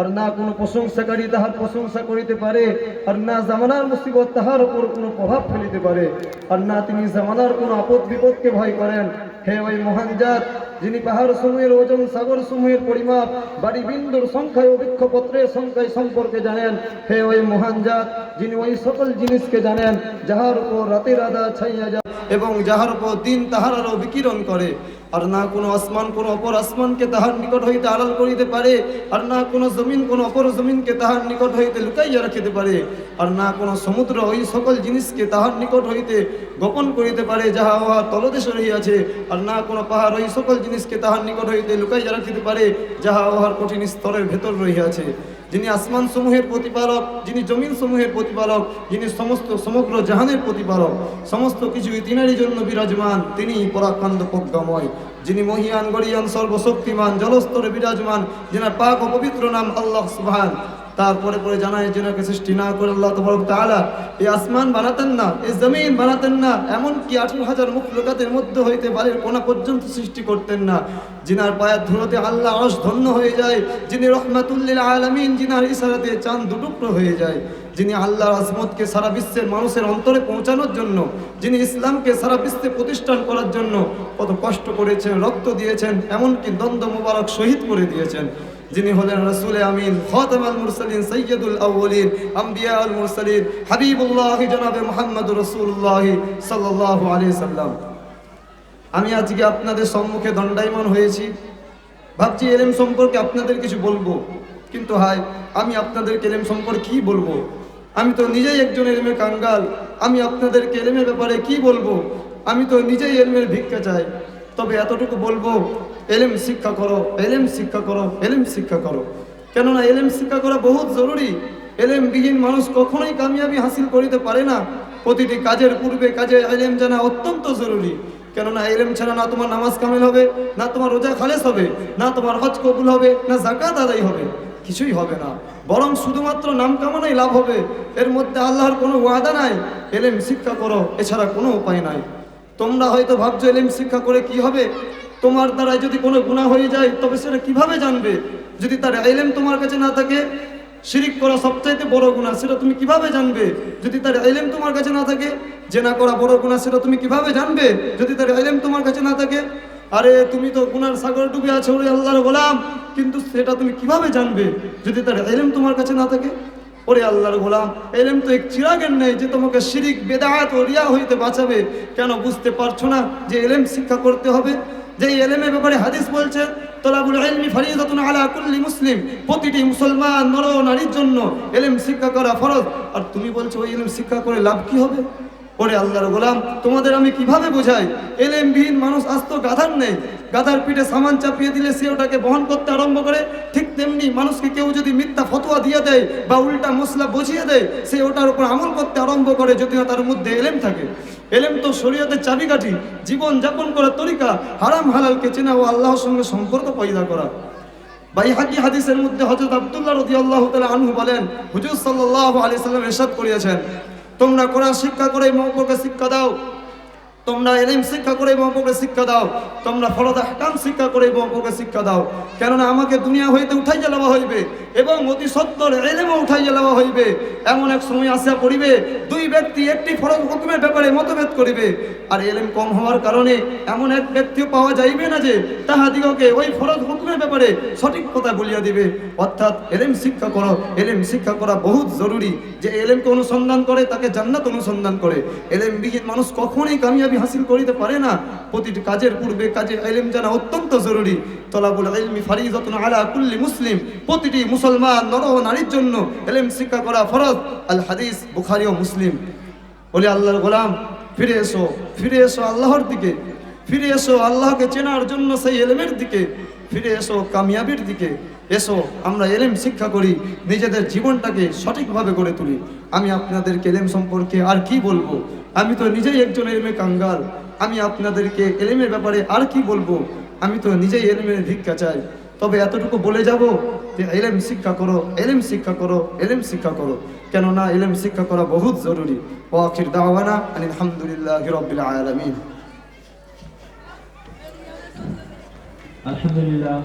আর না কোনো প্রশংসাকারী তাহার প্রশংসা করিতে পারে। আর না জামানার মুসিবত, তাহার উপর কোনো প্রভাব ফেলিতে পারে। আর না তিনি জামানার কোনো আপদ বিপদকে ভয় করেন। হে ওই মহান জাত, যিনি পাহাড় সমূহের ওজন, সাগর সমূহের পরিমাপ বাড়ি বিন্দুর সংখ্যায় ও বৃক্ষপত্রের সংখ্যায় সম্পর্কে জানেন। হে ওই মহান জাত, যিনি ওই সকল জিনিসকে জানেন, যাহার উপর রাতের আদা ছাইয়া যায় এবং যাহার উপর দিন তাহার আরও বিকিরণ করে। আর না কোনো আসমান, কোনো অপর আসমানকে তাহার নিকট হইতে আড়াল করিতে পারে, আর না কোনো জমিন, কোনো অপর জমিনকে তাহার নিকট হইতে লুকাইয়া রাখিতে পারে, আর না কোনো সমুদ্র ওই সকল জিনিসকে তাহার নিকট হইতে গোপন করিতে পারে, যাহা উহার তলদেশে রহিয়াছে, আর না কোনো পাহাড় ওই সকল জিনিসকে তাহার নিকট হইতে লুকাইয়া রাখিতে পারে, যাহা উহার কঠিন স্তরের ভেতর রহিয়াছে। যিনি আসমান সমূহের প্রতিপালক, যিনি জমিন সমূহের প্রতিপালক, যিনি সমস্ত সমগ্র জাহানের প্রতিপালক, সমস্ত কিছু তিনারই জন্য বিরাজমান, তিনি পরাকান্ত প্রজ্ঞাময়, যিনি মহিয়ান গরিয়ান সর্বশক্তিমান, জলস্তরে বিরাজমান যিনি পাক অপবিত্র পবিত্র নাম আল্লাহ সুবহান। তারপরে পরে জানায় যেনাকে সৃষ্টি না করে আল্লাহ তবরক তাআলা এই আসমান বানাতেন না, এই জমিন বানাতেন না, এমনকি আঠারো হাজার মুখ লোকাতের মধ্যে হইতে বাড়ির কোনা পর্যন্ত সৃষ্টি করতেন না। যিনার পায়ের ধুলোতে আল্লাহ আরশ ধন্য হয়ে যায়, যিনি রহমাতুল্লিল আলামিন, যিনার ইশারাতে চাঁদ দুটুকরো হয়ে যায়, যিনি আল্লাহর আজমতকে সারা বিশ্বের মানুষের অন্তরে পৌঁছানোর জন্য, যিনি ইসলামকে সারা বিশ্বে প্রতিষ্ঠান করার জন্য কত কষ্ট করেছেন, রক্ত দিয়েছেন, এমনকি দ্বন্দ্ব মোবারক শহীদ করে দিয়েছেন। যিনি হলেন রসুল আমিন খতাম আল মুরসালিন সৈয়দুল আউ্লিন আম্বিয়া আল মুরসালিন, হাবিবুল্লাহ জনাবে মোহাম্মদ রসুল্লাহ সাল্লাহ আলি সাল্লাম। আমি আজকে আপনাদের সম্মুখে দণ্ডায়মান হয়েছি। ভাবছি এলেম সম্পর্কে আপনাদের কিছু বলব। কিন্তু হায়, আমি আপনাদেরকে এলেম সম্পর্কে কি বলব? আমি তো নিজেই একজন এলেমের কাঙ্গাল আমি আপনাদেরকে এলেমের ব্যাপারে কি বলব? আমি তো নিজেই এলেমের ভিক্ষা চাই। তবে এতটুকু বলব, এলেম শিক্ষা করো, এলেম শিক্ষা করো, এলেম শিক্ষা করো। কেননা এলেম শিক্ষা করা বহুত জরুরি। এলেম বিহীন মানুষ কখনোই কামিয়াবি হাসিল করিতে পারে না। প্রতিটি কাজের পূর্বে কাজে এলেম জানা অত্যন্ত জরুরি। কেননা এলেম ছাড়া না তোমার নামাজ কামিল হবে, না তোমার রোজা খালেস হবে, না তোমার হজ কবুল হবে, না জাকাত আদায় হবে। কিছুই হবে না। বরং শুধুমাত্র নাম কামানোই লাভ হবে। এর মধ্যে আল্লাহর কোনো ওয়াদা নাই। এলেম শিক্ষা করো, এছাড়া কোনো উপায় নাই। তোমরা হয়তো ভাবছ এলেম শিক্ষা করে কি হবে? তোমার দ্বারা যদি কোনো গুণা হয়ে যায়, তবে সেটা কীভাবে জানবে? যদি তার এলেম তোমার কাছে না থাকে, শিরিক করা সবচাইতে বড় গুণা সেটা তুমি কীভাবে জানবে? যদি তার এলেম তোমার কাছে না থাকে, জেনা করা বড় গুণা সেটা তুমি কীভাবে জানবে? যদি তার এলেম তোমার কাছে না থাকে, আরে তুমি তো গুনার সাগর ডুবে আছো আল্লাহর গোলাম, কিন্তু সেটা তুমি কীভাবে জানবে? যদি তার এলেম তোমার কাছে না থাকে ওরে আল্লাহর গোলাম, এলেম তো এক চিরাগের নেই যে তোমাকে শিরিক বেদাহাত ও রিয়া হইতে বাঁচাবে। কেন বুঝতে পারছ না যে এলেম শিক্ষা করতে হবে? যে এলেমের ব্যাপারে হাদিস বলছে, তলাবুল বলে মুসলিম, প্রতিটি মুসলমান নর নারীর জন্য এলেম শিক্ষা করা ফরজ। আর তুমি বলছো, ওই এলেম শিক্ষা করে লাভ কি হবে? ওরে আল্লাহর গোলাম, তোমাদের আমি কীভাবে বোঝাই? এলেমবিহীন মানুষ আজ তো গাধার নেই। গাধার পিঠে সামান চাপিয়ে দিলে সে ওটাকে বহন করতে আরম্ভ করে। ঠিক তেমনি মানুষকে কেউ যদি মিথ্যা ফতোয়া দিয়ে দেয় বা উল্টা মশলা বুঝিয়ে দেয়, সে ওটার উপর আমল করতে আরম্ভ করে যদি না তার মধ্যে এলেম থাকে। এলেম তো শরীয়তের চাবিকাঠি, জীবন যাপন করার তরিকা, হারাম হালালকে চেনা ও আল্লাহর সঙ্গে সম্পর্ক পয়দা করা। বাইহাকি হাদিসের মধ্যে হযরত আব্দুল্লাহ রাদিয়াল্লাহু তাআলা আনহু বলেন, হুজুর সাল্লাল্লাহু আলাইহি সাল্লাম ইরশাদ করিয়েছেন তোমরা কোরআন শিক্ষা করে মহব্বকে শিক্ষা দাও। তোমরা এলিম শিক্ষা করে মহব্বকে শিক্ষা দাও। তোমরা ফরদ হাকাম শিক্ষা করে মহব্বকে শিক্ষা দাও। কেননা আমাকে দুনিয়া হইতে উঠাই জ্বালাবা হইবে। এবং অতি সত্তর এলেমও উঠাই জ্বালাবা হইবে। এমন এক সময় আসিয়া পড়িবে, দুই ব্যক্তি একটি ফরজ হুকুমের ব্যাপারে মতভেদ করিবে। আর এলেম কম হওয়ার কারণে এমন এক ব্যক্তিও পাওয়া যাইবে না যে, তাহাদিগকে ওই ফরজ হুকুমের ব্যাপারে সঠিক কথা বলিয়া দিবে। অর্থাৎ এলেম শিক্ষা করো, এলেম শিক্ষা করা বহুত জরুরি যে, এলেমকে অনুসন্ধান করে, তাকে জান্নাত অনুসন্ধান করে। এলেম বিহীন মানুষ কখনোই কামিয়াবি হাসিল করিতে পারে না। প্রতিটি কাজের পূর্বে কাজে এলেম জানা অত্যন্ত জরুরি। তলাবুল ইলমি ফারিদাতুন আলা কুল্লি মুসলিম। প্রতিটি মুসলমান নর ও নারীর জন্য এলেম শিক্ষা করা ফরজ, আল হাদিস, বুখারী ও মুসলিম। বলে আল্লাহর গোলাম, ফিরে এসো ফিরে এসো আল্লাহর দিকে। ফিরে এসো আল্লাহকে চেনার জন্য সেই এলেমের দিকে। ফিরে এসো কামিয়াবির দিকে। এসো, আমরা এলেম শিক্ষা করি, নিজেদের জীবনটাকে সঠিকভাবে গড়ে তুলি। আমি আপনাদেরকে এলেম সম্পর্কে আর কি বলব? আমি তো নিজেই একজন এলেমে কাঙ্গাল। আমি আপনাদেরকে এলেমের ব্যাপারে আর কি বলব? আমি তো নিজেই এলেমের ভিক্ষা চাই। তবে এতটুকু বলে যাব যে এলেম শিক্ষা করো এলেম শিক্ষা করো এলেম শিক্ষা করো। কেননা এলেম শিক্ষা করা বহুত জরুরি। ও আখির দাওয়ানা আলহামদুলিল্লাহ হিরবিল আলমিন। আলহামদুলিল্লাহ।